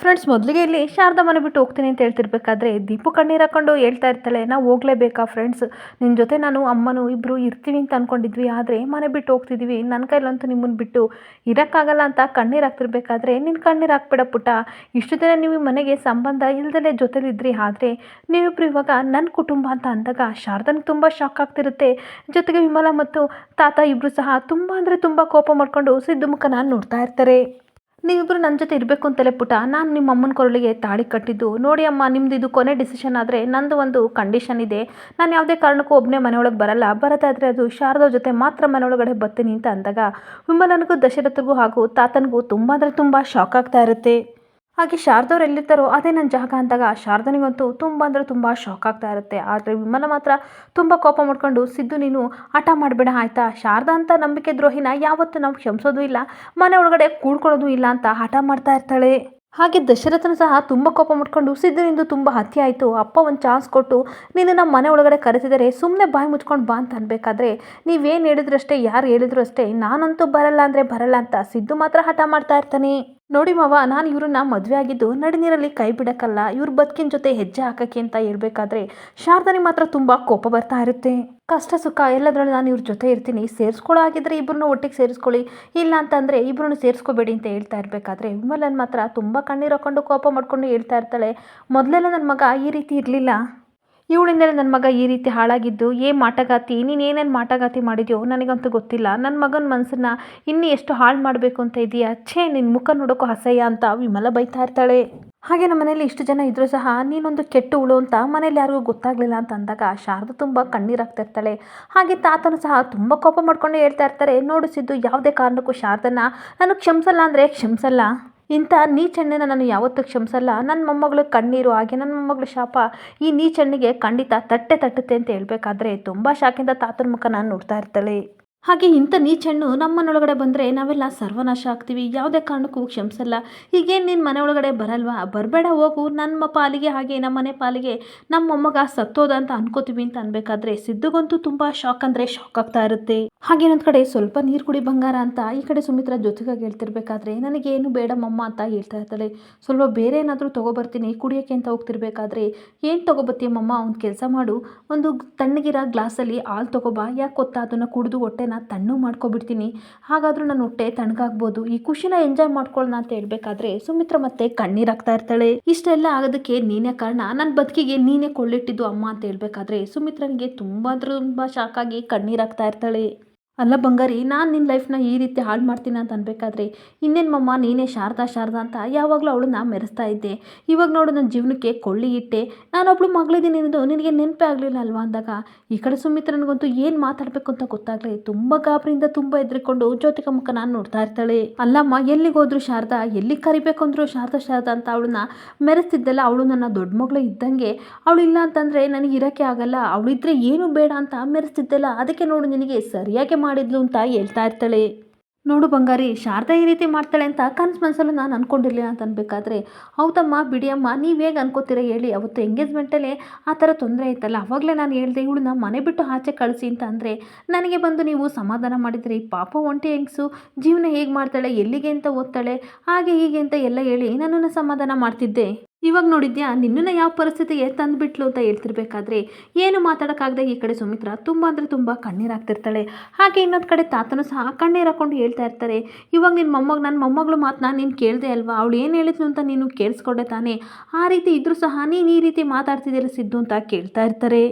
Friends ಮೊದಲಿಗೆ ಇಲ್ಲಿ ಶಾರದಾ ಮನೆ ಬಿಟ್ಟು ಹೋಗ್ತೀನಿ ಅಂತ ಹೇಳ್ತಿರ್ಬೇಕಾದ್ರೆ ದೀಪು ಕಣ್ಣೀರು ಹಾಕೊಂಡು ಹೇಳ್ತಾ ಇರ್ತಾಳೆ, ನಾವು ಹೋಗ್ಲೇಬೇಕಾ ಫ್ರೆಂಡ್ಸ್ ನಿನ್ನ ಜೊತೆ ನಾನು, ಅಮ್ಮನೂ ಇಬ್ಬರು ಇರ್ತೀವಿ ಅಂತ ಅಂದ್ಕೊಂಡಿದ್ವಿ ಆದರೆ ಮನೆ ಬಿಟ್ಟು ಹೋಗ್ತಿದ್ವಿ. ನನ್ನ ಕೈಲಂತೂ ನಿಮ್ಮನ್ನು ಬಿಟ್ಟು ಇರೋಕ್ಕಾಗಲ್ಲ ಅಂತ ಕಣ್ಣೀರು ಹಾಕ್ತಿರ್ಬೇಕಾದ್ರೆ ನಿನ್ನ ಕಣ್ಣೀರು ಹಾಕ್ಬೇಡ ಪುಟ್ಟ. ಇಷ್ಟು ದಿನ ನೀವು ಮನೆಗೆ ಸಂಬಂಧ ಇಲ್ದಲೇ ಜೊತೆಲಿದ್ರಿ, ಆದರೆ ನೀವಿಬ್ಬರು ಇವಾಗ ನನ್ನ ಕುಟುಂಬ ಅಂತ ಅಂದಾಗ ಶಾರದನಿಗೆ ತುಂಬ ಶಾಕ್ ಆಗ್ತಿರುತ್ತೆ. ಜೊತೆಗೆ ವಿಮಲ ಮತ್ತು ತಾತ ಇಬ್ಬರು ಸಹ ತುಂಬ ಅಂದರೆ ತುಂಬ ಕೋಪ ಮಾಡಿಕೊಂಡು ಸಿದ್ದು ನಾನು ನೋಡ್ತಾ ಇರ್ತಾರೆ. ನೀವಿಬ್ಬರು ನನ್ನ ಜೊತೆ ಇರಬೇಕು ಅಂತಲೇ ಪುಟ. ನಾನು ನಿಮ್ಮ ಅಮ್ಮನ ಕೊರಳಿಗೆ ತಾಳಿ ಕಟ್ಟಿದ್ದು. ನೋಡಿ ಅಮ್ಮ, ನಿಮ್ದು ಇದು ಕೊನೆ ಡಿಸಿಷನ್ ಆದರೆ ನಂದು ಒಂದು ಕಂಡೀಷನ್ ಇದೆ. ನಾನು ಯಾವುದೇ ಕಾರಣಕ್ಕೂ ಒಬ್ಬನೇ ಮನೆಯೊಳಗೆ ಬರಲ್ಲ. ಬರೋದಾದರೆ ಅದು ಶಾರದ ಜೊತೆ ಮಾತ್ರ ಮನೆಯೊಳಗಡೆ ಬರ್ತೀನಿ ಅಂತ ಅಂದಾಗ, ವಿಮಲನಿಗೂ ದಶರಥರಿಗೂ ಹಾಗೂ ತಾತನಿಗೂ ತುಂಬ ಅಂದರೆ ತುಂಬ ಶಾಕ್ ಆಗ್ತಾ ಇರುತ್ತೆ. ಹಾಗೆ ಶಾರದವ್ರು ಎಲ್ಲಿರ್ತಾರೋ ಅದೇ ನನ್ನ ಜಾಗ ಅಂದಾಗ ಶಾರದನಿಗಂತೂ ತುಂಬ ಅಂದರೆ ತುಂಬ ಶಾಕ್ ಆಗ್ತಾ ಇರುತ್ತೆ. ಆದರೆ ವಿಮಲ ಮಾತ್ರ ತುಂಬ ಕೋಪ ಮಾಡ್ಕೊಂಡು, ಸಿದ್ದು ನೀನು ಹಠ ಮಾಡಬೇಡ, ಆಯಿತಾ? ಶಾರದಾ ಅಂತ ನಂಬಿಕೆ ದ್ರೋಹಿನ ಯಾವತ್ತೂ ನಾವು ಕ್ಷಮಿಸೋದು ಇಲ್ಲ. ಮನೆ ಒಳಗಡೆ ಕೂಡ್ಕೊಳ್ಳೋದು ಇಲ್ಲ ಅಂತ ಹಠ ಮಾಡ್ತಾ ಇರ್ತಾಳೆ. ಹಾಗೆ ದಶರಥನ ಸಹ ತುಂಬ ಕೋಪ ಮಾಡ್ಕೊಂಡು, ಸಿದ್ಧನಿಂದು ತುಂಬ ಹತ್ಯೆ ಆಯಿತು. ಅಪ್ಪ ಒಂದು ಚಾನ್ಸ್ ಕೊಟ್ಟು ನೀನು ನಮ್ಮ ಮನೆ ಒಳಗಡೆ ಕರೆಸಿದರೆ ಸುಮ್ಮನೆ ಬಾಯಿ ಮುಚ್ಕೊಂಡು ಬಾ ಅಂತ ಅನ್ಬೇಕಾದ್ರೆ ನೀವೇನು ಹೇಳಿದ್ರು ಅಷ್ಟೇ ಯಾರು ಹೇಳಿದ್ರು ಅಷ್ಟೇ, ನಾನಂತೂ ಬರಲ್ಲ ಅಂದರೆ ಬರಲ್ಲ ಅಂತ ಸಿದ್ದು ಮಾತ್ರ ಹಠ ಮಾಡ್ತಾ ಇರ್ತಾನೆ. ನೋಡಿ ಮಾವ, ನಾನು ಇವ್ರನ್ನ ಮದುವೆ ಆಗಿದ್ದು ನಡಿನೀರಲ್ಲಿ ಕೈ ಬಿಡಕ್ಕಲ್ಲ, ಇವ್ರ ಬದುಕಿನ ಜೊತೆ ಹೆಜ್ಜೆ ಹಾಕಕ್ಕೆ ಅಂತ ಹೇಳ್ಬೇಕಾದ್ರೆ ಶಾರದಾನಿ ಮಾತ್ರ ತುಂಬ ಕೋಪ ಬರ್ತಾ ಇರುತ್ತೆ. ಕಷ್ಟ ಸುಖ ಎಲ್ಲದರಲ್ಲೂ ನಾನು ಇವ್ರ ಜೊತೆ ಇರ್ತೀನಿ ಸೇರಿಸ್ಕೊಳ್ಳೋ ಆಗಿದ್ರೆ ಇಬ್ಬರನ್ನ ಒಟ್ಟಿಗೆ ಸೇರಿಸ್ಕೊಳ್ಳಿ, ಇಲ್ಲ ಅಂತಂದರೆ ಇಬ್ಬರನ್ನು ಸೇರಿಸ್ಕೋಬೇಡಿ ಅಂತ ಹೇಳ್ತಾ ಇರಬೇಕಾದ್ರೆ ವಿಮಲನ್ ಮಾತ್ರ ತುಂಬ ಕಣ್ಣೀರು ಹಾಕೊಂಡು ಕೋಪ ಮಾಡ್ಕೊಂಡು ಹೇಳ್ತಾ ಇರ್ತಾಳೆ. ಮೊದಲೆಲ್ಲ ನನ್ನ ಮಗ ಈ ರೀತಿ ಇರಲಿಲ್ಲ. ಇವಳಿಂದಲೇ ನನ್ನ ಮಗ ಈ ರೀತಿ ಹಾಳಾಗಿದ್ದು, ಏ ಮಾಟಗಾತಿ, ನೀನು ಏನೇನು ಮಾಟಗಾತಿ ಮಾಡಿದ್ಯೋ ನನಗಂತೂ ಗೊತ್ತಿಲ್ಲ. ನನ್ನ ಮಗನ ಮನಸ್ಸನ್ನು ಇನ್ನೂ ಎಷ್ಟು ಹಾಳು ಮಾಡಬೇಕು ಅಂತ ಇದೆಯಾ ಛೇ ನಿನ್ನ ಮುಖ ನೋಡೋಕ್ಕೂ ಅಸಹ್ಯ ಅಂತ ವಿಮಲ ಬೈತಾ ಇರ್ತಾಳೆ. ಹಾಗೆ ನಮ್ಮ ಮನೇಲಿ ಇಷ್ಟು ಜನ ಇದ್ರೂ ಸಹ ನೀನೊಂದು ಕೆಟ್ಟು ಉಳು ಅಂತ ಮನೇಲಿ ಯಾರಿಗೂ ಗೊತ್ತಾಗಲಿಲ್ಲ ಅಂತ ಅಂದಾಗ ಶಾರದಾ ತುಂಬ ಕಣ್ಣೀರಾಗ್ತಾ ಇರ್ತಾಳೆ. ಹಾಗೆ ತಾತನು ಸಹ ತುಂಬ ಕೋಪ ಮಾಡ್ಕೊಂಡು ಹೇಳ್ತಾ ಇರ್ತಾರೆ. ನೋಡು ಸಿದ್ದು, ಯಾವುದೇ ಕಾರಣಕ್ಕೂ ಶಾರದನ್ನ ನಾನು ಕ್ಷಮಿಸಲ್ಲ ಅಂದರೆ ಕ್ಷಮಿಸಲ್ಲ. ಇಂಥ ನೀಚಣ್ಣನ ನಾನು ಯಾವತ್ತೂ ಕ್ಷಮಿಸಲ್ಲ. ನನ್ನ ಮೊಮ್ಮಗಳು ಕಣ್ಣೀರು ಹಾಗೆ ನನ್ನ ಮೊಮ್ಮಗಳು ಶಾಪ. ಈ ನೀಚಣ್ಣಿಗೆ ಖಂಡಿತ ತಟ್ಟೆ ತಟ್ಟುತ್ತೆ ಅಂತ ಹೇಳಬೇಕಾದ್ರೆ ತುಂಬ ಶಾಕಿಂದ ತಾತನ ಮುಖ ನಾನು ನೋಡ್ತಾ ಇರ್ತಾಳೆ. ಹಾಗೆ ಇಂಥ ನೀಚಣ್ಣು ನಮ್ಮನೊಳಗಡೆ ಬಂದರೆ ನಾವೆಲ್ಲ ಸರ್ವನಾಶ ಆಗ್ತೀವಿ. ಯಾವುದೇ ಕಾರಣಕ್ಕೂ ಕ್ಷಮಿಸಲ್ಲ. ಈಗೇನು ನಿನ್ನ ಮನೆ ಒಳಗಡೆ ಬರಲ್ವಾ? ಬರಬೇಡ, ಹೋಗು. ನಮ್ಮ ಪಾಲಿಗೆ ಹಾಗೆ ನಮ್ಮ ಮನೆ ಪಾಲಿಗೆ ನಮ್ಮ ಮೊಮ್ಮಗ ಸತ್ತೋದ ಅಂತ ಅನ್ಕೋತೀವಿ ಅಂತ ಅನ್ಬೇಕಾದ್ರೆ ಸಿದ್ದುಗಂತೂ ತುಂಬ ಶಾಕ್ ಅಂದರೆ ಶಾಕ್ ಆಗ್ತಾ ಇರುತ್ತೆ. ಹಾಗೆ ಇನ್ನೊಂದು ಕಡೆ ಸ್ವಲ್ಪ ನೀರು ಕುಡಿ ಬಂಗಾರ ಅಂತ ಈ ಕಡೆ ಸುಮಿತ್ರ ಜೊತೆಗಾಗಿ ಹೇಳ್ತಿರ್ಬೇಕಾದ್ರೆ ನನಗೇನು ಬೇಡ ಮಮ್ಮ ಅಂತ ಹೇಳ್ತಾ ಇರ್ತಾಳೆ. ಸ್ವಲ್ಪ ಬೇರೆ ಏನಾದರೂ ತೊಗೊಬರ್ತೀನಿ, ಕುಡಿಯೋಕ್ಕೆ ಅಂತ ಹೋಗ್ತಿರ್ಬೇಕಾದ್ರೆ ಏನು ತೊಗೊಬರ್ತೀಯ ಮಮ್ಮ ಒಂದು ಕೆಲಸ ಮಾಡು. ಒಂದು ತಣ್ಣಗಿರೋ ಗ್ಲಾಸಲ್ಲಿ ಹಾಲು ತೊಗೊಬಾ. ಯಾಕೆ ಗೊತ್ತಾ? ಅದನ್ನು ಕುಡಿದು ಹೊಟ್ಟೆನ ತಣ್ಣು ಮಾಡ್ಕೊಬಿಡ್ತೀನಿ. ಹಾಗಾದರೂ ನನ್ನ ಹೊಟ್ಟೆ ತಣ್ಣಗಾಗ್ಬೋದು. ಈ ಖುಷಿನ ಎಂಜಾಯ್ ಮಾಡ್ಕೊಳ್ಳೋಣ ಅಂತ ಹೇಳ್ಬೇಕಾದ್ರೆ ಸುಮಿತ್ರ ಮತ್ತೆ ಕಣ್ಣೀರಾಗ್ತಾ ಇರ್ತಾಳೆ. ಇಷ್ಟೆಲ್ಲ ಆಗೋದಕ್ಕೆ ನೀನೇ ಕಾರಣ? ನನ್ನ ಬದುಕಿಗೆ ನೀನೇ ಕೊಳ್ಳಿಟ್ಟಿದ್ದು ಅಮ್ಮ ಅಂತ ಹೇಳ್ಬೇಕಾದ್ರೆ ಸುಮಿತ್ರನಿಗೆ ತುಂಬ ಅಂದ್ರೆ ತುಂಬ ಶಾಕಾಗಿ ಕಣ್ಣೀರಾಗ್ತಾ ಇರ್ತಾಳೆ. ಅಲ್ಲ ಬಂಗಾರಿ, ನಾನು ನಿನ್ನ ಲೈಫ್ನ ಈ ರೀತಿ ಹಾಳು ಮಾಡ್ತೀನಿ ಅಂತ ಅನ್ಬೇಕಾದ್ರೆ ಇನ್ನೇನು ಮಮ್ಮ, ನೀನೇ ಶಾರದಾ ಶಾರದಾ ಅಂತ ಯಾವಾಗಲೂ ಅವಳನ್ನ ಮೆರೆಸ್ತಾ ಇದ್ದೆ. ಇವಾಗ ನೋಡು ನನ್ನ ಜೀವನಕ್ಕೆ ಕೊಳ್ಳಿ ಇಟ್ಟೆ. ನಾನೊಬ್ಳು ಮಗಳಿದ್ದೀನಿ ಅನ್ನೋದು ನಿನಗೆ ನೆನಪೇ ಆಗಲಿಲ್ಲ ಅಲ್ವಾ ಅಂದಾಗ? ಈ ಕಡೆ ಸುಮಿತ್ರನಿಗಂತೂ ಏನು ಮಾತಾಡಬೇಕು ಅಂತ ಗೊತ್ತಾಗಲಿ ತುಂಬ ಗಾಬರಿಯಿಂದ ತುಂಬ ಎದ್ರಿಕೊಂಡು ಜ್ಯೋತಿಕ ಮುಖ ನಾನು ನೋಡ್ತಾ ಇರ್ತಾಳೆ. ಅಲ್ಲಮ್ಮ, ಎಲ್ಲಿಗೆ ಹೋದ್ರು ಶಾರದಾ? ಎಲ್ಲಿಗೆ ಕರಿಬೇಕು ಅಂದ್ರು ಶಾರದಾ ಶಾರದಾ ಅಂತ ಅವಳನ್ನ ಮೆರೆಸ್ತಿದ್ದಲ್ಲ, ಅವಳು ನನ್ನ ದೊಡ್ಡ ಮಗಳು ಇದ್ದಂಗೆ. ಅವಳು ಇಲ್ಲ ಅಂತಂದರೆ ನನಗೆ ಇರೋಕ್ಕೆ ಆಗಲ್ಲ. ಅವಳಿದ್ರೆ ಏನು ಬೇಡ ಅಂತ ಮೆರೆಸ್ತಿದ್ದಲ್ಲ, ಅದಕ್ಕೆ ನೋಡು ನಿನಗೆ ಸರಿಯಾಗಿ ಮಾಡಿದ್ಲು ಅಂತ ಹೇಳ್ತಾ ಇರ್ತಾಳೆ. ನೋಡು ಬಂಗಾರಿ, ಶಾರದಾ ಈ ರೀತಿ ಮಾಡ್ತಾಳೆ ಅಂತ ಕನಸು ಮನಸ್ಸಲ್ಲೂ ನಾನು ಅಂದ್ಕೊಂಡಿರಲಿಲ್ಲ ಅಂತ ಅನ್ಬೇಕಾದ್ರೆ, ಹೌದಮ್ಮ ಬಿಡಿಯಮ್ಮ, ನೀವು ಹೇಗೆ ಅನ್ಕೋತೀರ ಹೇಳಿ, ಅವತ್ತು ಎಂಗೇಜ್ಮೆಂಟಲ್ಲೇ ಆ ಥರ ತೊಂದರೆ ಆಯ್ತಲ್ಲ, ಅವಾಗಲೇ ನಾನು ಹೇಳಿದೆ, ಇವಳನ್ನ ಮನೆ ಬಿಟ್ಟು ಆಚೆ ಕಳಿಸಿ ಅಂತ ಅಂದರೆ, ನನಗೆ ಬಂದು ನೀವು ಸಮಾಧಾನ ಮಾಡಿದ್ರಿ, ಪಾಪ ಒಂಟಿ ಹೆಂಗ್ಸು, ಜೀವನ ಹೇಗೆ ಮಾಡ್ತಾಳೆ, ಎಲ್ಲಿಗೆ ಅಂತ ಓದ್ತಾಳೆ, ಹಾಗೆ ಹೀಗೆ ಅಂತ ಎಲ್ಲ ಹೇಳಿ ನನ್ನನ್ನು ಸಮಾಧಾನ ಮಾಡ್ತಿದ್ದೆ. ಇವಾಗ ನೋಡಿದ್ಯಾ, ನಿನ್ನನ್ನು ಯಾವ ಪರಿಸ್ಥಿತಿಗೆ ತಂದುಬಿಟ್ಲು ಅಂತ ಹೇಳ್ತಿರ್ಬೇಕಾದ್ರೆ, ಏನು ಮಾತಾಡೋಕ್ಕಾಗದೆ ಈ ಕಡೆ ಸುಮಿತ್ರ ತುಂಬ ಅಂದರೆ ತುಂಬ ಕಣ್ಣೀರಾಗ್ತಿರ್ತಾಳೆ ಹಾಗೆ ಇನ್ನೊಂದು ಕಡೆ ತಾತನೂ ಸಹ ಕಣ್ಣೀರು ಹಾಕೊಂಡು ಹೇಳ್ತಾ ಇರ್ತಾರೆ, ಇವಾಗ ನಿನ್ನ ಮೊಮ್ಮಗ ನನ್ನ ಮೊಮ್ಮಗಳು ಮಾತನ್ನ ನೀನು ಕೇಳಿದೆ ಅಲ್ವಾ? ಅವಳು ಏನು ಹೇಳಿದ್ಲು ಅಂತ ನೀನು ಕೇಳಿಸ್ಕೊಂಡೆ ತಾನೇ? ಆ ರೀತಿ ಇದ್ದರೂ ಸಹ ನೀನು ಈ ರೀತಿ ಮಾತಾಡ್ತಿದ್ದೀರ ಸಿದ್ದು ಅಂತ ಕೇಳ್ತಾ ಇರ್ತಾರೆ.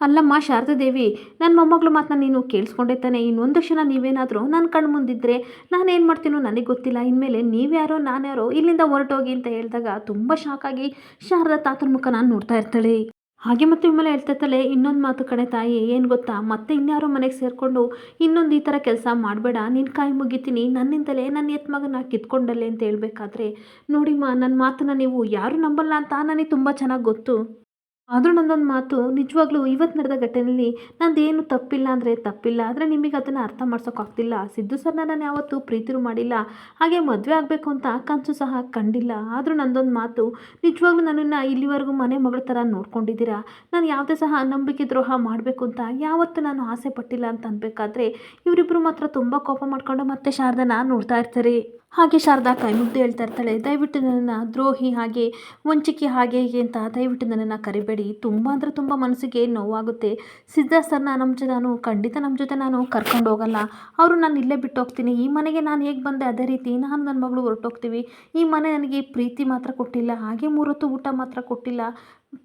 ಅಲ್ಲಮ್ಮ ಶಾರದಾದೇವಿ ನನ್ನ ಮೊಮ್ಮಗಳು ಮಾತನ್ನ ನೀನು ಕೇಳಿಸ್ಕೊಂಡೆ ತಾನೆ. ಇನ್ನೊಂದು ಕ್ಷಣ ನೀವೇನಾದರೂ ನನ್ನ ಕಣ್ಣು ಮುಂದಿದ್ದರೆ ನಾನೇನು ಮಾಡ್ತೀನೋ ನನಗೆ ಗೊತ್ತಿಲ್ಲ. ಇನ್ಮೇಲೆ ನೀವ್ಯಾರೋ, ನಾನ್ಯಾರೋ ಇಲ್ಲಿಂದ ಹೊರಟೋಗಿ ಅಂತ ಹೇಳಿದಾಗ ತುಂಬ ಶಾಕಾಗಿ ಶಾರದಾ ತಾತನ ಮುಖ ನಾನು ನೋಡ್ತಾ ಇರ್ತಾಳೆ. ಹಾಗೆ ಮತ್ತೆ ವಿಮಲ ಹೇಳ್ತಿರ್ತಾಳೆ ಇನ್ನೊಂದು ಮಾತು ಕಡೆ ತಾಯಿ, ಏನು ಗೊತ್ತಾ? ಮತ್ತೆ ಇನ್ಯಾರೋ ಮನೆಗೆ ಸೇರಿಕೊಂಡು ಇನ್ನೊಂದು ಈ ಥರ ಕೆಲಸ ಮಾಡಬೇಡ. ನಿನ್ನ ಕಾಯಿ ಮುಗಿತೀನಿ. ನನ್ನಿಂದಲೇ ನನ್ನ ಎತ್ ಮಗನ ಕಿತ್ಕೊಂಡಲ್ಲೇ ಅಂತ ಹೇಳಬೇಕಾದ್ರೆ, ನೋಡಿಮ್ಮ ನನ್ನ ಮಾತನ್ನ ನೀವು ಯಾರು ನಂಬಲ್ಲ ಅಂತ ನನಗೆ ತುಂಬ ಚೆನ್ನಾಗಿ ಗೊತ್ತು. ಆದರೂ ನನ್ನೊಂದು ಮಾತು, ನಿಜವಾಗ್ಲೂ ಇವತ್ತು ನಡೆದ ಘಟನೆಯಲ್ಲಿ ನಂದೇನು ತಪ್ಪಿಲ್ಲ ಅಂದರೆ ತಪ್ಪಿಲ್ಲ, ಆದರೆ ನಿಮಗೆ ಅದನ್ನು ಅರ್ಥ ಮಾಡ್ಸೋಕ್ಕಾಗ್ತಿಲ್ಲ ಸಿದ್ದು ಸರ್ನ ನಾನು ಯಾವತ್ತೂ ಪ್ರೀತಿರು ಮಾಡಿಲ್ಲ, ಹಾಗೆ ಮದುವೆ ಆಗಬೇಕು ಅಂತ ಕನಸು ಸಹ ಕಂಡಿಲ್ಲ. ಆದರೂ ನಂದೊಂದು ಮಾತು, ನಿಜವಾಗ್ಲೂ ನನ್ನನ್ನು ಇಲ್ಲಿವರೆಗೂ ಮನೆ ಮಗಳ ಥರ ನೋಡ್ಕೊಂಡಿದ್ದೀರಾ? ನಾನು ಯಾವುದೇ ಸಹ ನಂಬಿಕೆ ದ್ರೋಹ ಮಾಡಬೇಕು ಅಂತ ಯಾವತ್ತೂ ನಾನು ಆಸೆ ಪಟ್ಟಿಲ್ಲ ಅಂತ ಅನ್ಬೇಕಾದ್ರೆ ಇವರಿಬ್ಬರು ಮಾತ್ರ ತುಂಬ ಕೋಪ ಮಾಡಿಕೊಂಡು ಮತ್ತೆ ಶಾರದನ ನೋಡ್ತಾ ಇರ್ತಾರೆ. ಹಾಗೆ ಶಾರದಾ ಕೈ ಮುಗ್ದು ಹೇಳ್ತಾ ಇರ್ತಾಳೆ, ದಯವಿಟ್ಟು ನನ್ನನ್ನು ದ್ರೋಹಿ ಹಾಗೆ, ವಂಚಿಕೆ ಹಾಗೆ ಹೀಗೆ ಅಂತ ದಯವಿಟ್ಟು ನನ್ನನ್ನು ಕರಿಬೇಡಿ. ತುಂಬ ಅಂದರೆ ತುಂಬ ಮನಸ್ಸಿಗೆ ನೋವಾಗುತ್ತೆ. ಸಿದ್ಧ ಸರ್ನ ನಮ್ಮ ಜೊತೆ ನಾನು ಖಂಡಿತ ನಮ್ಮ ಜೊತೆ ನಾನು ಕರ್ಕೊಂಡು ಹೋಗಲ್ಲ. ಅವರು ನಾನು ಇಲ್ಲೇ ಬಿಟ್ಟು ಹೋಗ್ತೀನಿ. ಈ ಮನೆಗೆ ನಾನು ಹೇಗೆ ಬಂದೆ? ಅದೇ ರೀತಿ ನಾನು ನನ್ನ ಮಗಳು ಹೊರಟೋಗ್ತೀವಿ. ಈ ಮನೆ ನನಗೆ ಪ್ರೀತಿ ಮಾತ್ರ ಕೊಟ್ಟಿಲ್ಲ. ಹಾಗೆ ಮೂರೊತ್ತು ಊಟ ಮಾತ್ರ ಕೊಟ್ಟಿಲ್ಲ.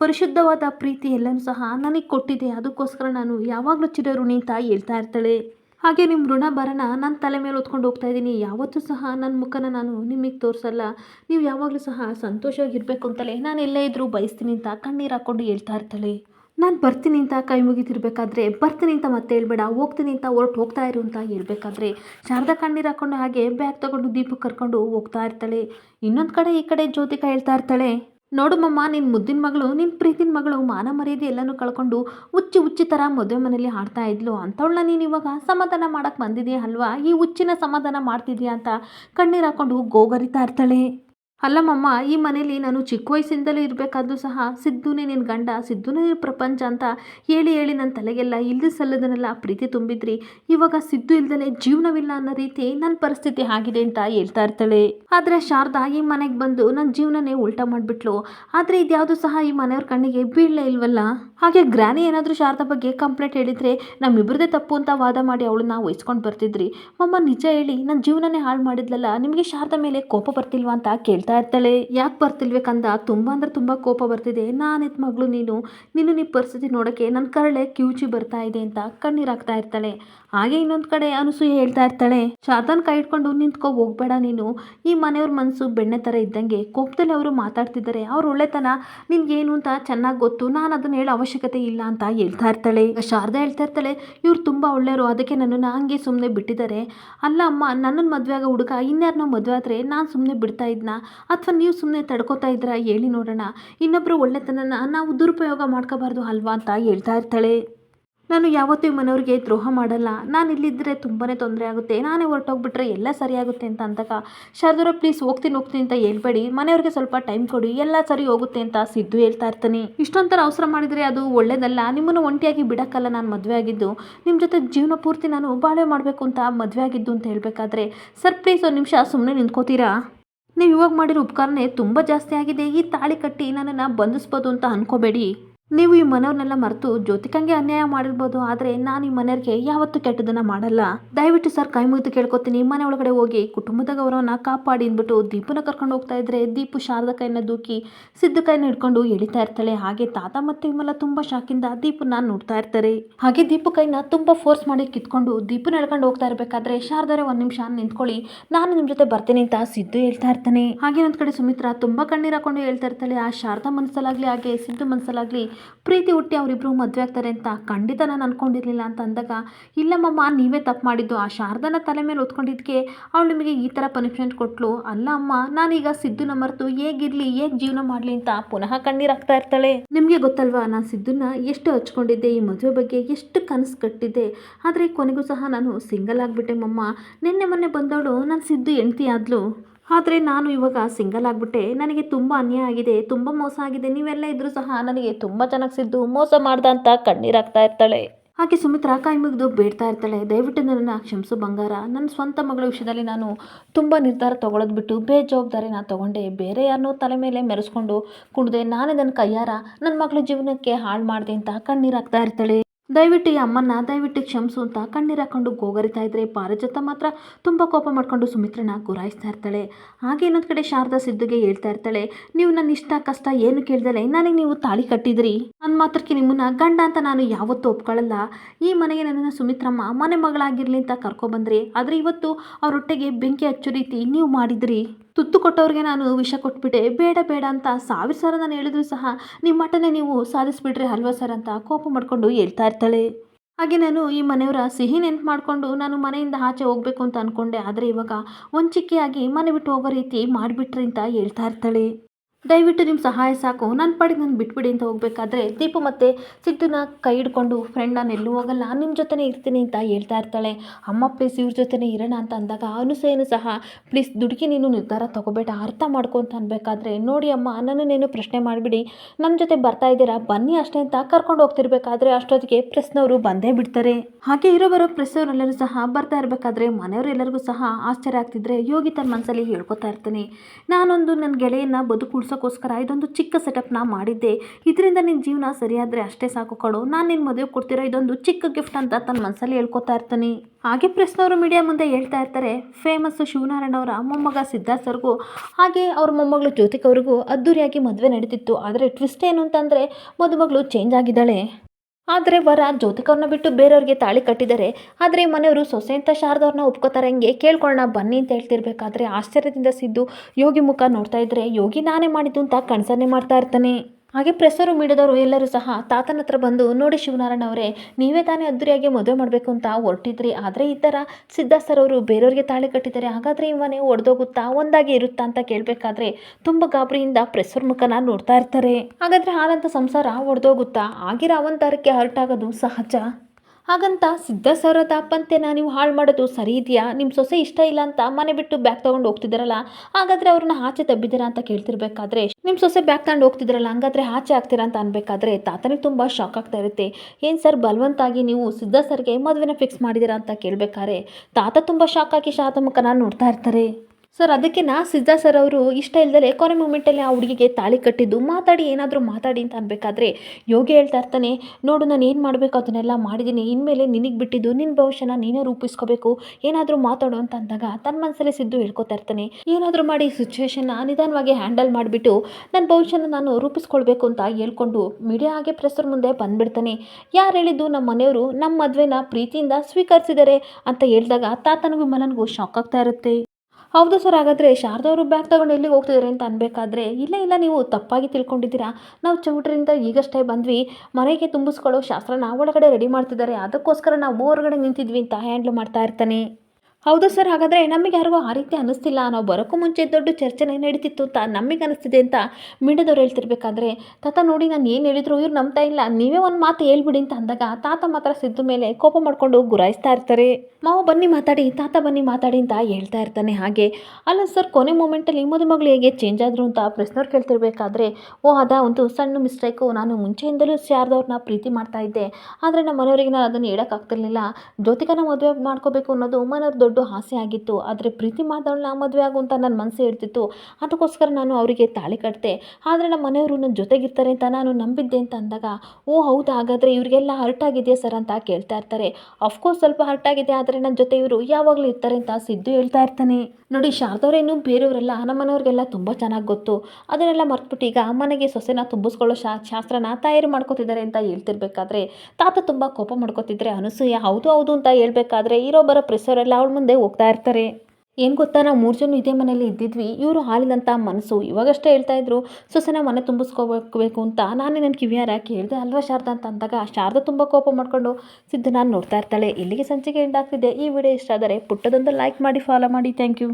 ಪರಿಶುದ್ಧವಾದ ಪ್ರೀತಿ ಎಲ್ಲನೂ ಸಹ ನನಗೆ ಕೊಟ್ಟಿದೆ. ಅದಕ್ಕೋಸ್ಕರ ನಾನು ಯಾವಾಗಲೂ ಚಿರಋಣಿ ಅಂತ ಹೇಳ್ತಾ ಇರ್ತಾಳೆ. ಹಾಗೆ ನಿಮ್ಮ ಋಣ ಭರಣ ನನ್ನ ತಲೆ ಮೇಲೆ ಹೊತ್ಕೊಂಡು ಹೋಗ್ತಾ ಇದ್ದೀನಿ. ಯಾವತ್ತೂ ಸಹ ನನ್ನ ಮುಖನ ನಾನು ನಿಮಗೆ ತೋರಿಸಲ್ಲ. ನೀವು ಯಾವಾಗಲೂ ಸಹ ಸಂತೋಷವಾಗಿರಬೇಕು ಅಂತಲೇ ನಾನು ಎಲ್ಲೇ ಇದ್ದರೂ ಬಯಸ್ತೀನಿ ಅಂತ ಕಣ್ಣೀರು ಹಾಕ್ಕೊಂಡು ಹೇಳ್ತಾ ಇರ್ತಾಳೆ. ನಾನು ಬರ್ತೀನಿ ಅಂತ ಕೈ ಮುಗಿತಿರ್ಬೇಕಾದ್ರೆ ಬರ್ತೀನಿ ಅಂತ ಮತ್ತೆ ಹೇಳ್ಬೇಡ. ಹೋಗ್ತೀನಿ ಅಂತ ಹೊರಟು ಹೋಗ್ತಾ ಇರು ಅಂತ ಹೇಳ್ಬೇಕಾದ್ರೆ ಶಾರದಾ ಕಣ್ಣೀರು ಹಾಕ್ಕೊಂಡು ಹಾಗೆ ಬ್ಯಾಗ್ ತಗೊಂಡು ದೀಪಕ್ಕೆ ಕರ್ಕೊಂಡು ಹೋಗ್ತಾ ಇರ್ತಾಳೆ. ಇನ್ನೊಂದು ಕಡೆ ಈ ಕಡೆ ಜ್ಯೋತಿಕಾ ಹೇಳ್ತಾ ಇರ್ತಾಳೆ. ನೋಡು ಮಮ್ಮ ನಿನ್ನ ಮುದ್ದಿನ ಮಗಳು ನಿನ್ನ ಪ್ರೀತಿನ ಮಗಳು, ಮಾನ ಮರ್ಯಾದೆ ಎಲ್ಲನೂ ಕಳ್ಕೊಂಡು ಹುಚ್ಚಿ ಹುಚ್ಚಿ ಥರ ಮದುವೆ ಮನೇಲಿ ಆಡ್ತಾ ಇದ್ಲು. ಅಂಥವಳನ್ನ ನೀನು ಇವಾಗ ಸಮಾಧಾನ ಮಾಡೋಕ್ಕೆ ಬಂದಿದೆಯಾ ಅಲ್ವಾ? ಈ ಹುಚ್ಚಿನ ಸಮಾಧಾನ ಮಾಡ್ತಿದ್ಯಾ ಅಂತ ಕಣ್ಣೀರು ಹಾಕ್ಕೊಂಡು ಗೋಗರಿತಾ ಇರ್ತಾಳೆ. ಅಲ್ಲಮ್ಮಮ್ಮ, ಈ ಮನೇಲಿ ನಾನು ಚಿಕ್ಕ ವಯಸ್ಸಿಂದಲೇ ಇರಬೇಕಾದ್ರೂ ಸಹ ಸಿದ್ದುನೇ ನಿನ್ನ ಗಂಡ, ಸಿದ್ದುನೇ ಪ್ರಪಂಚ ಅಂತ ಹೇಳಿ ಹೇಳಿ ನನ್ನ ತಲೆಗೆಲ್ಲ ಇಲ್ದು ಸಲ್ಲದನ್ನೆಲ್ಲ ಪ್ರೀತಿ ತುಂಬಿದ್ರಿ. ಇವಾಗ ಸಿದ್ದು ಇಲ್ದಲೆ ಜೀವನವಿಲ್ಲ ಅನ್ನೋ ರೀತಿ ನನ್ನ ಪರಿಸ್ಥಿತಿ ಆಗಿದೆ ಅಂತ ಹೇಳ್ತಾ ಇರ್ತಾಳೆ. ಆದರೆ ಶಾರದಾ ಈ ಮನೆಗೆ ಬಂದು ನನ್ನ ಜೀವನನೇ ಉಲ್ಟಾ ಮಾಡಿಬಿಟ್ಲು. ಆದರೆ ಇದ್ಯಾವುದು ಸಹ ಈ ಮನೆಯವ್ರ ಕಣ್ಣಿಗೆ ಬೀಳಲೇ ಇಲ್ವಲ್ಲ? ಹಾಗೆ ಗ್ರಾನಿ ಏನಾದರೂ ಶಾರದಾ ಬಗ್ಗೆ ಕಂಪ್ಲೇಂಟ್ ಹೇಳಿದರೆ ನಮ್ಮಿಬ್ಬರದೇ ತಪ್ಪು ಅಂತ ವಾದ ಮಾಡಿ ಅವಳನ್ನ ವಹಿಸ್ಕೊಂಡು ಬರ್ತಿದ್ರಿ. ಮಮ್ಮ ನಿಜ ಹೇಳಿ ನನ್ನ ಜೀವನನೇ ಹಾಳು ಮಾಡಿದ್ಲಲ್ಲ, ನಿಮಗೆ ಶಾರದಾ ಮೇಲೆ ಕೋಪ ಬರ್ತಿಲ್ವಾ ಅಂತ ಕೇಳ್ತಾ ಇರ್ತಾಳೆ ಯಾಕೆ ಬರ್ತಿಲ್ಬೇಕಂದ ತುಂಬ ಅಂದರೆ ತುಂಬ ಕೋಪ ಬರ್ತಿದೆ. ನಾನೆತ್ ಮಗಳು ನೀನು ನೀನು ನೀ ಪರಿಸ್ಥಿತಿ ನೋಡೋಕ್ಕೆ ನನ್ನ ಕರಳೆ ಕಿವುಚಿ ಬರ್ತಾ ಇದೆ ಅಂತ ಕಣ್ಣೀರು ಹಾಕ್ತಾ ಇರ್ತಾಳೆ. ಹಾಗೆ ಇನ್ನೊಂದು ಕಡೆ ಅನಸೂಯ ಹೇಳ್ತಾ ಇರ್ತಾಳೆ ಶಾತನ್ ಕೈ ಇಟ್ಕೊಂಡು ನಿಂತ್ಕೊ, ಹೋಗ್ಬೇಡ ನೀನು. ಈ ಮನೆಯವ್ರ ಮನಸ್ಸು ಬೆಣ್ಣೆ ಥರ ಇದ್ದಂಗೆ ಕೋಪದಲ್ಲಿ ಅವರು ಮಾತಾಡ್ತಿದ್ದಾರೆ. ಅವ್ರ ಒಳ್ಳೆತನ, ನಿನ್ಗೇನು ಅಂತ ಚೆನ್ನಾಗಿ ಗೊತ್ತು. ನಾನು ಅದನ್ನ ಹೇಳೋ ಅವಶ್ಯಕತೆ ಇಲ್ಲ ಅಂತ ಹೇಳ್ತಾ ಇರ್ತಾಳೆ. ಶಾರದಾ ಹೇಳ್ತಾ ಇರ್ತಾಳೆ, ಇವ್ರು ತುಂಬ ಒಳ್ಳೆಯವರು, ಅದಕ್ಕೆ ನನ್ನನ್ನು ಹಂಗೆ ಸುಮ್ಮನೆ ಬಿಟ್ಟಿದ್ದಾರೆ. ಅಲ್ಲ ಅಮ್ಮ ನನ್ನನ್ನು ಮದುವೆ ಆಗೋ ಹುಡುಗ ಇನ್ಯಾರನ್ನೋ ಮದುವೆ ಆದರೆ ನಾನು ಸುಮ್ಮನೆ ಬಿಡ್ತಾ ಇದ್ನಾ? ಅಥವಾ ನೀವು ಸುಮ್ಮನೆ ತಡ್ಕೋತಾ ಇದ್ದೀರಾ ಹೇಳಿ ನೋಡೋಣ. ಇನ್ನೊಬ್ಬರು ಒಳ್ಳೆತನನ ನಾವು ದುರುಪಯೋಗ ಮಾಡ್ಕೋಬಾರ್ದು ಅಲ್ವಾ? ಅಂತ ಹೇಳ್ತಾ ಇರ್ತಾಳೆ. ನಾನು ಯಾವತ್ತೂ ಈ ಮನೆಯವ್ರಿಗೆ ದ್ರೋಹ ಮಾಡಲ್ಲ. ನಾನು ಇಲ್ಲಿದ್ದರೆ ತುಂಬಾ ತೊಂದರೆ ಆಗುತ್ತೆ. ನಾನೇ ಹೊರಟೋಗ್ಬಿಟ್ರೆ ಎಲ್ಲ ಸರಿಯಾಗುತ್ತೆ ಅಂತ ಅಂದಾಗ, ಶಾರದವ್ರ ಪ್ಲೀಸ್ ಹೋಗ್ತೀನಿ ಹೋಗ್ತೀನಿ ಅಂತ ಹೇಳ್ಬೇಡಿ. ಮನೆಯವ್ರಿಗೆ ಸ್ವಲ್ಪ ಟೈಮ್ ಕೊಡಿ. ಎಲ್ಲ ಸರಿ ಹೋಗುತ್ತೆ ಅಂತ ಸಿದ್ದು ಹೇಳ್ತಾ ಇರ್ತಾನೆ. ಇಷ್ಟೊಂಥರ ಅವಸರ ಮಾಡಿದರೆ ಅದು ಒಳ್ಳೇದಲ್ಲ. ನಿಮ್ಮನ್ನು ಒಂಟಿಯಾಗಿ ಬಿಡೋಕ್ಕಲ್ಲ ನಾನು ಮದುವೆ ಆಗಿದ್ದು. ನಿಮ್ಮ ಜೊತೆ ಜೀವನ ಪೂರ್ತಿ ನಾನು ಬಾಳೆ ಮಾಡಬೇಕು ಅಂತ ಮದುವೆ ಆಗಿದ್ದು ಅಂತ ಹೇಳಬೇಕಾದ್ರೆ, ಸರ್ ಪ್ಲೀಸ್ ಒಂದು ನಿಮಿಷ ಸುಮ್ಮನೆ ನಿಂತ್ಕೋತೀರಾ? ನೀವು ಇವಾಗ ಮಾಡಿರೋ ಉಪಕಾರನೇ ತುಂಬ ಜಾಸ್ತಿ ಆಗಿದೆ. ಈ ತಾಳಿ ಕಟ್ಟಿ ನನ್ನನ್ನು ಬಂಧಿಸ್ಬೋದು ಅಂತ ಅನ್ಕೋಬೇಡಿ. ನೀವು ಈ ಮನೆಯವ್ರನ್ನೆಲ್ಲ ಮರೆತು ಜ್ಯೋತಿಕಂಗೆ ಅನ್ಯಾಯ ಮಾಡಿರ್ಬೋದು, ಆದರೆ ನಾನು ಈ ಮನೆಯವ್ರಿಗೆ ಯಾವತ್ತೂ ಕೆಟ್ಟದನ್ನ ಮಾಡಲ್ಲ. ದಯವಿಟ್ಟು ಸರ್ ಕೈ ಮುಗಿದು ಕೇಳ್ಕೊತೀನಿ. ಮನೆ ಒಳಗಡೆ ಹೋಗಿ ಕುಟುಂಬದ ಗೌರವನ ಕಾಪಾಡಿ ಅಂದ್ಬಿಟ್ಟು ದೀಪನ ಕರ್ಕೊಂಡು ಹೋಗ್ತಾ ಇದ್ರೆ ದೀಪು ಶಾರದ ಕೈನ ದೂಕಿ ಸಿದ್ಧ ಕೈನ ಹಿಡ್ಕೊಂಡು ಎಳಿತಾ ಇರ್ತಾಳೆ. ಹಾಗೆ ತಾತ ಮತ್ತು ವಿಮಲ ತುಂಬ ಶಾಕಿಂದ ದೀಪನ ನೋಡ್ತಾ ಇರ್ತಾರೆ. ಹಾಗೆ ದೀಪು ಕೈನ ತುಂಬ ಫೋರ್ಸ್ ಮಾಡಿ ಕಿತ್ಕೊಂಡು ದೀಪನ ಎಳ್ಕೊಂಡು ಹೋಗ್ತಾ ಇರಬೇಕಾದ್ರೆ ಶಾರದಾರೆ ಒಂದು ನಿಮಿಷ ನಿಂತ್ಕೊಳ್ಳಿ. ನಾನು ನಿಮ್ಮ ಜೊತೆ ಬರ್ತೀನಿ ಅಂತ ಸಿದ್ದು ಹೇಳ್ತಾ ಇರ್ತಾನೆ. ಹಾಗೆ ಒಂದು ಕಡೆ ಸುಮಿತ್ರಾ ತುಂಬ ಕಣ್ಣೀರು ಹಾಕೊಂಡು ಹೇಳ್ತಾ ಇರ್ತಾಳೆ. ಆ ಶಾರದಾ ಮನಸ್ಸಲ್ಲಾಗಲಿ, ಹಾಗೆ ಸಿದ್ದು ಮನಸ್ಸಲ್ಲಾಗಲಿ ಪ್ರೀತಿ ಹುಟ್ಟಿ ಅವರಿಬ್ಬರು ಮದುವೆ ಆಗ್ತಾರೆ ಅಂತ ಖಂಡಿತ ನಾನು ಅಂದ್ಕೊಂಡಿರಲಿಲ್ಲ ಅಂತ ಅಂದಾಗ, ಇಲ್ಲಮ್ಮಮ್ಮ, ನೀವೇ ತಪ್ಪು ಮಾಡಿದ್ದು. ಆ ಶಾರದನ ತಲೆ ಮೇಲೆ ಹೊತ್ಕೊಂಡಿದ್ದಕ್ಕೆ ಅವಳು ನಿಮಗೆ ಈ ಥರ ಪನಿಷ್ಮೆಂಟ್ ಕೊಟ್ಲು? ಅಲ್ಲ ಅಮ್ಮ, ನಾನೀಗ ಸಿದ್ದುನ ಮರೆತು ಹೇಗಿರಲಿ, ಹೇಗೆ ಜೀವನ ಮಾಡಲಿ ಅಂತ ಪುನಃ ಕಣ್ಣೀರು ಹಾಕ್ತಾ ಇರ್ತಾಳೆ. ನಿಮಗೆ ಗೊತ್ತಲ್ವಾ, ನಾನು ಸಿದ್ದುನ ಎಷ್ಟು ಹಚ್ಕೊಂಡಿದ್ದೆ, ಈ ಮದುವೆ ಬಗ್ಗೆ ಎಷ್ಟು ಕನಸು ಕಟ್ಟಿದ್ದೆ. ಆದರೆ ಕೊನೆಗೂ ಸಹ ನಾನು ಸಿಂಗಲ್ ಆಗಿಬಿಟ್ಟೆ ಮಮ್ಮ. ನಿನ್ನೆ ಮೊನ್ನೆ ಬಂದವಳು, ನಾನು ಸಿದ್ದು ಹೆಂಡ್ತಿ ಆದ್ಲು. ಆದರೆ ನಾನು ಇವಾಗ ಸಿಂಗಲ್ ಆಗಿಬಿಟ್ಟೆ. ನನಗೆ ತುಂಬ ಅನ್ಯಾಯ ಆಗಿದೆ, ತುಂಬ ಮೋಸ ಆಗಿದೆ. ನೀವೆಲ್ಲ ಇದ್ರೂ ಸಹ ನನಗೆ ತುಂಬ ಚೆನ್ನಾಗಿ ಸಿದ್ದು, ಮೋಸ ಮಾಡ್ದ ಅಂತ ಕಣ್ಣೀರಾಗ್ತಾ ಇರ್ತಾಳೆ. ಹಾಗೆ ಸುಮಿತ್ರಾ ಕೈ ಮುಗಿದು ಬೇಡ್ತಾ ಇರ್ತಾಳೆ. ದಯವಿಟ್ಟು ನನ್ನ ಕ್ಷಮಿಸು ಬಂಗಾರ. ನನ್ನ ಸ್ವಂತ ಮಗಳ ವಿಷಯದಲ್ಲಿ ನಾನು ತುಂಬ ನಿರ್ಧಾರ ತೊಗೊಳೋದು ಬಿಟ್ಟು ಬೇಜವಾಬ್ದಾರಿ ನಾನು ತೊಗೊಂಡೆ. ಬೇರೆ ಯಾರನ್ನೋ ತಲೆ ಮೇಲೆ ಮೆರೆಸ್ಕೊಂಡು ಕುಣಿದೆ ನಾನೇ ನನ್ನ ಕೈಯಾರ ನನ್ನ ಮಗಳ ಜೀವನಕ್ಕೆ ಹಾಳು ಮಾಡಿದೆ ಅಂತ ಕಣ್ಣೀರಾಗ್ತಾ ಇರ್ತಾಳೆ. ದಯವಿಟ್ಟು ಈ ಅಮ್ಮನ್ನ ದಯವಿಟ್ಟು ಕ್ಷಮಿಸು ಅಂತ ಕಣ್ಣೀರು ಹಾಕೊಂಡು ಗೋಗರಿತಾ ಇದ್ರೆ ಪಾರಿಜಾತ ಮಾತ್ರ ತುಂಬ ಕೋಪ ಮಾಡ್ಕೊಂಡು ಸುಮಿತ್ರನ ಗುರಾಯಿಸ್ತಾ ಇರ್ತಾಳೆ. ಹಾಗೆ ಇನ್ನೊಂದು ಕಡೆ ಶಾರದಾ ಸಿದ್ದುಗೆ ಹೇಳ್ತಾ ಇರ್ತಾಳೆ, ನೀವು ನನ್ನ ಇಷ್ಟ, ಕಷ್ಟ ಏನು ಕೇಳ್ದಲೆ? ನನಗೆ ನೀವು ತಾಳಿ ಕಟ್ಟಿದ್ರಿ. ನನ್ನ ಮಾತ್ರಕ್ಕೆ ನಿಮ್ಮನ್ನ ಗಂಡ ಅಂತ ನಾನು ಯಾವತ್ತೂ ಒಪ್ಕೊಳ್ಳಲ್ಲ. ಈ ಮನೆಗೆ ನನ್ನನ್ನು ಸುಮಿತ್ರಮ್ಮ ಮನೆ ಮಗಳಾಗಿರ್ಲಿ ಅಂತ ಕರ್ಕೊಬಂದ್ರಿ ಆದರೆ ಇವತ್ತು ಅವರೊಟ್ಟೆಗೆ ಬೆಂಕಿ ಹಚ್ಚೋ ರೀತಿ ನೀವು ಮಾಡಿದ್ರಿ. ತುತ್ತು ಕೊಟ್ಟವ್ರಿಗೆ ನಾನು ವಿಷ ಕೊಟ್ಬಿಟ್ಟೆ. ಬೇಡ ಬೇಡ ಅಂತ ಸಾವಿರ ಸಲ ನಾನು ಹೇಳಿದ್ರು ಸಹ ನಿಮ್ಮ ಮಟನೆ ನೀವು ಸಾಧಿಸ್ಬಿಡ್ರಿ ಅಲ್ವಾ ಸರ್ ಅಂತ ಕೋಪ ಮಾಡಿಕೊಂಡು ಹೇಳ್ತಾ ಇರ್ತಾಳೆ. ಹಾಗೆ ನಾನು ಈ ಮನೆಯವರ ಸಿಹಿ ನೆನ್ಪು ಮಾಡಿಕೊಂಡು ನಾನು ಮನೆಯಿಂದ ಆಚೆ ಹೋಗಬೇಕು ಅಂತ ಅಂದ್ಕೊಂಡೆ ಆದರೆ ಇವಾಗ ವಂಚಿಕೆಯಾಗಿ ಮನೆ ಬಿಟ್ಟು ಹೋಗೋ ರೀತಿ ಮಾಡಿಬಿಟ್ರಿ ಅಂತ ಹೇಳ್ತಾ ಇರ್ತಾಳೆ. ದಯವಿಟ್ಟು ನಿಮ್ಮ ಸಹಾಯ ಸಾಕು. ನನ್ನ ಪಾಡಿಗೆ ನಾನು ಬಿಟ್ಬಿಡಿ ಅಂತ ಹೋಗಬೇಕಾದ್ರೆ ದೀಪು ಮತ್ತೆ ಸಿದ್ದುನ ಕೈ ಹಿಡ್ಕೊಂಡು ಫ್ರೆಂಡ್ ನಾನು ಎಲ್ಲೂ ಹೋಗಲ್ಲ. ನಿಮ್ಮ ಜೊತೆನೇ ಇರ್ತೀನಿ ಅಂತ ಹೇಳ್ತಾ ಇರ್ತಾಳೆ. ಅಮ್ಮ ಪ್ಲೀಸ್ ಇವ್ರ ಜೊತೆನೇ ಇರೋಣ ಅಂತ ಅಂದಾಗ ಅನುಸೆಯನ್ನು ಸಹ ಪ್ಲೀಸ್ ದುಡುಕಿ ನೀನು ನಿರ್ಧಾರ ತಗೋಬೇಡ. ಅರ್ಥ ಮಾಡ್ಕೊ ಅಂತ ಅನ್ಬೇಕಾದ್ರೆ ನೋಡಿ ಅಮ್ಮ, ನನ್ನನ್ನೇನು ಪ್ರಶ್ನೆ ಮಾಡಿಬಿಡಿ. ನನ್ನ ಜೊತೆ ಬರ್ತಾ ಇದ್ದೀರಾ? ಬನ್ನಿ ಅಷ್ಟೇ ಅಂತ ಕರ್ಕೊಂಡು ಹೋಗ್ತಿರ್ಬೇಕಾದ್ರೆ ಅಷ್ಟೊತ್ತಿಗೆ ಪ್ರೆಸ್ನವರು ಬಂದೇ ಬಿಡ್ತಾರೆ. ಹಾಗೆ ಇರೋ ಬರೋ ಪ್ರೆಸ್ನವರೆಲ್ಲರೂ ಸಹ ಬರ್ತಾ ಇರಬೇಕಾದ್ರೆ ಮನೆಯವರೆಲ್ಲರಿಗೂ ಸಹ ಆಶ್ಚರ್ಯ ಆಗ್ತಿದ್ರೆ ಯೋಗಿ ತನ್ನ ಮನಸ್ಸಲ್ಲಿ ಹೇಳ್ಕೊತಾ ಇರ್ತಾನೆ. ನಾನೊಂದು ನನ್ನ ಗೆಳೆಯನ್ನು ಬದುಕು ಉಳ್ಸೋಕ್ಕೋಸ್ಕರ ಇದೊಂದು ಚಿಕ್ಕ ಸೆಟಪ್ನ ಮಾಡಿದ್ದೆ. ಇದರಿಂದ ನಿನ್ನ ಜೀವನ ಸರಿಯಾದರೆ ಅಷ್ಟೇ ಸಾಕು ಕಡು ನಾನು ನಿನ್ನ ಮದುವೆ ಕೊಡ್ತಿರೋ ಇದೊಂದು ಚಿಕ್ಕ ಗಿಫ್ಟ್ ಅಂತ ತನ್ನ ಮನಸ್ಸಲ್ಲಿ ಹೇಳ್ಕೊತಾ ಇರ್ತಾನೆ. ಹಾಗೆ ಪ್ರೆಸ್ನವರು ಮೀಡಿಯಾ ಮುಂದೆ ಹೇಳ್ತಾ ಇರ್ತಾರೆ ಫೇಮಸ್ ಶಿವನಾರಾಯಣ ಅವರ ಮೊಮ್ಮಗ ಸಿದ್ಧಾರ್ಥ್ ಸರ್ಗೂ, ಹಾಗೆ ಅವ್ರ ಮೊಮ್ಮಗಳು ಜ್ಯೋತಿಕ್ ಅವ್ರಿಗೂ ಅದ್ದೂರಿಯಾಗಿ ಮದುವೆ ನಡೀತಿತ್ತು. ಆದರೆ ಟ್ವಿಸ್ಟ್ ಏನು ಅಂತಂದರೆ ಮದುಮಗಳು ಚೇಂಜ್ ಆಗಿದ್ದಾಳೆ. ಆದರೆ ವರ ಜ್ಯೋತಿಕವ್ರನ್ನ ಬಿಟ್ಟು ಬೇರೆಯವ್ರಿಗೆ ತಾಳಿ ಕಟ್ಟಿದ್ದಾರೆ ಆದರೆ ಮನೆಯವರು ಸೊಸೆ ಅಂತ ಶಾರದವ್ರನ್ನ ಒಪ್ಕೋತಾರೆ ಹಂಗೆ ಕೇಳ್ಕೊಳ್ಳೋಣ ಬನ್ನಿ ಅಂತ ಹೇಳ್ತಿರ್ಬೇಕಾದ್ರೆ ಆಶ್ಚರ್ಯದಿಂದ ಸಿದ್ದು ಯೋಗಿ ಮುಖ ನೋಡ್ತಾ ಇದ್ರೆ, ಯೋಗಿ ನಾನೇ ಮಾಡಿದ್ದು ಅಂತ ಕಣ್ಸನ್ನೇ ಮಾಡ್ತಾ ಇರ್ತಾನೆ. ಹಾಗೆ ಪ್ರೆಸರು ಮೀಡಿಯಾದವರು ಎಲ್ಲರೂ ಸಹ ತಾತನ ಹತ್ರ ಬಂದು, ನೋಡಿ ಶಿವನಾರಾಯಣ ಅವರೇ, ನೀವೇ ತಾನೇ ಅದ್ದೂರಿಯಾಗಿ ಮದುವೆ ಮಾಡಬೇಕು ಅಂತ ಹೊರಟಿದ್ರಿ. ಆದರೆ ಈ ಥರ ಸಿದ್ಧಾರ್ಥ ಸರ್ ಅವರು ಬೇರೆಯವ್ರಿಗೆ ತಾಳಿ ಕಟ್ಟಿದ್ದಾರೆ. ಹಾಗಾದರೆ ಇವನೇ ಒಡೆದೋಗುತ್ತಾ, ಒಂದಾಗಿ ಇರುತ್ತಾ ಅಂತ ಕೇಳಬೇಕಾದ್ರೆ ತುಂಬ ಗಾಬರಿಯಿಂದ ಪ್ರೆಸರ್ ಮುಖನ ನೋಡ್ತಾ ಇರ್ತಾರೆ. ಹಾಗಾದರೆ ಹಾಲಂತ ಸಂಸಾರ ಒಡೆದೋಗುತ್ತಾ ಆಗಿರೋ ಅವಂತಾರಕ್ಕೆ ಹರ್ಟ್ ಆಗೋದು ಸಹಜ? ಹಾಗಂತ ಸಿದ್ಧ ಸರದ ಅಪ್ಪಂತೆನ ನೀವು ಹಾಳು ಮಾಡೋದು ಸರಿ ಇದೆಯಾ? ನಿಮ್ಮ ಸೊಸೆ ಇಷ್ಟ ಇಲ್ಲ ಅಂತ ಮನೆ ಬಿಟ್ಟು ಬ್ಯಾಗ್ ತೊಗೊಂಡು ಹೋಗ್ತಿದ್ದಾರಲ್ಲ ಹಾಗಾದರೆ ಅವ್ರನ್ನ ಆಚೆ ತಬ್ಬಿದ್ದೀರಾ ಅಂತ ಕೇಳ್ತಿರ್ಬೇಕಾದ್ರೆ? ನಿಮ್ಮ ಸೊಸೆ ಬ್ಯಾಗ್ ತಗೊಂಡು ಹೋಗ್ತಿದ್ದೀರಲ್ಲ ಹಾಗಾದರೆ ಆಚೆ ಆಗ್ತೀರಾ ಅಂತ ಅನ್ಬೇಕಾದ್ರೆ ತಾತನಿಗೆ ತುಂಬ ಶಾಕ್ ಆಗ್ತಾ ಇರುತ್ತೆ. ಏನು ಸರ್ ಬಲವಂತಾಗಿ ನೀವು ಸಿದ್ಧ ಸರ್ಗೆ ಮದುವೆನ ಫಿಕ್ಸ್ ಮಾಡಿದ್ದೀರಾ ಅಂತ ಕೇಳಬೇಕಾದ್ರೆ ತಾತ ತುಂಬ ಶಾಕ್ ಆಗಿ ಶಾತಮುಖನ ಮುಖನ ನೋಡ್ತಾ ಇರ್ತಾರೆ. ಸರ್ ಅದಕ್ಕೆ ನಾ ಸಿದ್ಧಾ ಸರ್ ಅವರು ಇಷ್ಟ ಇಲ್ಲದೆ ಕೊನೆ ಮೂಮೆಂಟಲ್ಲಿ ಆ ಹುಡುಗಿಗೆ ತಾಳಿ ಕಟ್ಟಿದ್ದು. ಮಾತಾಡಿ, ಏನಾದರೂ ಮಾತಾಡಿ ಅಂತ ಅನ್ಬೇಕಾದ್ರೆ ಯೋಗಿ ಹೇಳ್ತಾ ಇರ್ತಾನೆ, ನೋಡು, ನಾನು ಏನು ಮಾಡಬೇಕು ಅದನ್ನೆಲ್ಲ ಮಾಡಿದ್ದೀನಿ. ಇನ್ಮೇಲೆ ನಿನಗೆ ಬಿಟ್ಟಿದ್ದು ನಿನ್ನ ಭವಿಷ್ಯನ ನೀನೇ ರೂಪಿಸ್ಕೋಬೇಕು. ಏನಾದರೂ ಮಾತಾಡು ಅಂತ ಅಂದಾಗ ತನ್ನ ಮನಸ್ಸಲ್ಲಿ ಸಿದ್ದು ಹೇಳ್ಕೊತಾ ಇರ್ತಾನೆ. ಏನಾದರೂ ಮಾಡಿ ಸಿಚುವೇಶನ್ನ ನಿಧಾನವಾಗಿ ಹ್ಯಾಂಡಲ್ ಮಾಡಿಬಿಟ್ಟು ನನ್ನ ಭವಿಷ್ಯನ ನಾನು ರೂಪಿಸ್ಕೊಳ್ಬೇಕು ಅಂತ ಹೇಳ್ಕೊಂಡು ಮೀಡಿಯಾ ಹಾಗೆ ಪ್ರೆಸರ್ ಮುಂದೆ ಬಂದ್ಬಿಡ್ತಾನೆ. ಯಾರು ಹೇಳಿದ್ದು? ನಮ್ಮ ಮನೆಯವರು. ನಮ್ಮ ಮದುವೆನ ಪ್ರೀತಿಯಿಂದ ಸ್ವೀಕರಿಸಿದ್ದಾರೆ ಅಂತ ಹೇಳಿದಾಗ ತಾತನಿಗೂ ಮನನಿಗೂ ಶಾಕ್ ಆಗ್ತಾ ಇರುತ್ತೆ. ಹೌದು ಸರ್, ಹಾಗಾದರೆ ಶಾರದವರು ಬ್ಯಾಗ್ ತಗೊಂಡು ಎಲ್ಲಿಗೆ ಹೋಗ್ತಿದ್ದಾರೆ ಅಂತ ಅನ್ಬೇಕಾದ್ರೆ, ಇಲ್ಲ ಇಲ್ಲ, ನೀವು ತಪ್ಪಾಗಿ ತಿಳ್ಕೊಂಡಿದ್ದೀರಾ? ನಾವು ಚೌಟ್ರಿಂದ ಈಗಷ್ಟೇ ಬಂದ್ವಿ, ಮನೆಗೆ ತುಂಬಿಸ್ಕೊಳ್ಳೋ ಶಾಸ್ತ್ರನ ಒಳಗಡೆ ರೆಡಿ ಮಾಡ್ತಿದ್ದಾರೆ, ಅದಕ್ಕೋಸ್ಕರ ನಾವು ಹೊರಗಡೆ ನಿಂತಿದ್ವಿ ಅಂತ ಹ್ಯಾಂಡ್ಲ್ ಮಾಡ್ತಾ ಇರ್ತಾನೆ. ಹೌದು ಸರ್, ಹಾಗಾದರೆ ನಮಗೆ ಯಾರಿಗೂ ಆ ರೀತಿ ಅನ್ನಿಸ್ತಿಲ್ಲ. ನಾವು ಬರೋಕ್ಕೂ ಮುಂಚೆ ದೊಡ್ಡ ಚರ್ಚೆನೇ ನಡೀತಿತ್ತು. ಅಂತ ನಮಗೆ ಅನ್ನಿಸ್ತಿದೆ ಅಂತ ಮೀಡಿಯಾದವ್ರು ಹೇಳ್ತಿರ್ಬೇಕಾದ್ರೆ, ತಾತ ನೋಡಿ ನಾನು ಏನು ಹೇಳಿದ್ರು ಇವ್ರು ನಂಬ್ತಾ ಇಲ್ಲ. ನೀವೇ ಒಂದು ಮಾತು ಹೇಳ್ಬಿಡಿ ಅಂತ ಅಂದಾಗ ತಾತ ಮಾತ್ರ ಸಿದ್ದು ಮೇಲೆ ಕೋಪ ಮಾಡಿಕೊಂಡು ಗುರಾಯಿಸ್ತಾ ಇರ್ತಾರೆ. ಮಾವ ಬನ್ನಿ ಮಾತಾಡಿ, ತಾತ ಬನ್ನಿ ಮಾತಾಡಿ ಅಂತ ಹೇಳ್ತಾ ಇರ್ತಾನೆ ಹಾಗೆ. ಅಲ್ಲ ಸರ್, ಕೊನೆ ಮೂಮೆಂಟಲ್ಲಿ ಮದುಮಗಳು ಹೇಗೆ ಚೇಂಜ್ ಆದರು ಅಂತ ಪ್ರಶ್ನವ್ರು ಕೇಳ್ತಿರ್ಬೇಕಾದ್ರೆ, ಓ, ಅದ ಒಂದು ಸಣ್ಣ ಮಿಸ್ಟೇಕು ನಾನು ಮುಂಚೆಯಿಂದಲೂ ಶಾರದವ್ರನ್ನ ಪ್ರೀತಿ ಮಾಡ್ತಾ ಇದ್ದೆ. ಆದರೆ ನಮ್ಮ ಮನೆಯವರಿಗೆ ನಾನು ಅದನ್ನು ಹೇಳೋಕ್ಕಾಗ್ತಿರ್ಲಿಲ್ಲ ಜ್ಯೋತಿಕನ ಮದುವೆ ಮಾಡ್ಕೋಬೇಕು ಅನ್ನೋದು ಮನೆಯವ್ರ ದೊಡ್ಡ ಆಸೆ ಆಗಿತ್ತು. ಆದರೆ ಪ್ರೀತಿ ಮಾಡಿದವಳನ್ನ ಮದುವೆ ಆಗು ಅಂತ ನನ್ನ ಮನಸ್ಸು ಹೇಳ್ತಿತ್ತು. ಅದಕ್ಕೋಸ್ಕರ ನಾನು ಅವರಿಗೆ ತಾಳಿ ಕಟ್ಟಿದೆ ಆದರೆ ನಮ್ಮ ಮನೆಯವರು ನನ್ನ ಜೊತೆಗಿರ್ತಾರೆ ಅಂತ ನಾನು ನಂಬಿದ್ದೆ ಅಂತ ಅಂದಾಗ, ಓ ಹೌದಾ? ಹಾಗಾದರೆ ಇವರಿಗೆಲ್ಲ ಹರ್ಟ್ ಆಗಿದೆಯಾ ಸರ್ ಅಂತ ಕೇಳ್ತಾ ಇರ್ತಾರೆ. ಅಫ್ಕೋರ್ಸ್ ಸ್ವಲ್ಪ ಹರ್ಟ್ ಆಗಿದೆ ಆದರೆ ನನ್ನ ಜೊತೆ ಇವರು ಯಾವಾಗಲೂ ಇರ್ತಾರೆ ಅಂತ ಸಿದ್ದು ಹೇಳ್ತಾ ಇರ್ತಾನೆ. ನೋಡಿ ಶಾರದವರೇನು ಬೇರೆಯವರೆಲ್ಲ. ನಮ್ಮ ಮನೆಯವ್ರಿಗೆಲ್ಲ ತುಂಬ ಚೆನ್ನಾಗಿ ಗೊತ್ತು. ಅದನ್ನೆಲ್ಲ ಮರ್ತ್ಬಿಟ್ಟು ಈಗ ಅಮ್ಮನಿಗೆ ಸೊಸೆನ ತುಂಬಿಸ್ಕೊಳ್ಳೋ ಶಾ, ಶಾಸ್ತ್ರನ ತಯಾರಿ ಮಾಡ್ಕೋತಿದ್ದಾರೆ ಅಂತ ಹೇಳ್ತಿರ್ಬೇಕಾದ್ರೆ, ತಾತ ತುಂಬ ಕೋಪ ಮಾಡ್ಕೋತಿದ್ರೆ ಅನಸೂಯ, ಹೌದು ಹೌದು ಅಂತ ಹೇಳ್ಬೇಕಾದ್ರೆ, ಇರೋ ಬರೋ ಪ್ರೆಸರೆಲ್ಲ ಅವಳ ಮುಂದೆ ಹೋಗ್ತಾ ಇರ್ತಾರೆ. ಏನು ಗೊತ್ತಾ, ನಾವು ಮೂರು ಜನ ಇದೇ ಮನೇಲಿ ಇದ್ದಿದ್ವಿ. ಇವರು ಹಾಲಿನಂಥ ಮನಸ್ಸು. ಇವಾಗಷ್ಟೇ ಹೇಳ್ತಾ ಇದ್ರು, ಸೊಸೆನ ಮನೆ ತುಂಬಿಸ್ಕೋಬೇಕು ಅಂತ. ನಾನೇ ನನ್ನ ಕಿವಿಯಾರ ಕೇಳಿದೆ ಅಲ್ವಾ ಶಾರದಾ ಅಂತ ಅಂದಾಗ, ಶಾರದಾ ತುಂಬ ಕೋಪ ಮಾಡಿಕೊಂಡು ಸಿದ್ದು ನಾನು ನೋಡ್ತಾ ಇರ್ತಾಳೆ. ಇಲ್ಲಿಗೆ ಸಂಚಿಕೆ ಎಂಡಾಗ್ತಿದೆ ಈ ವಿಡಿಯೋ ಇಷ್ಟ ಆದರೆ ಪುಟ್ಟದೊಂದು ಲೈಕ್ ಮಾಡಿ ಫಾಲೋ ಮಾಡಿ. Thank you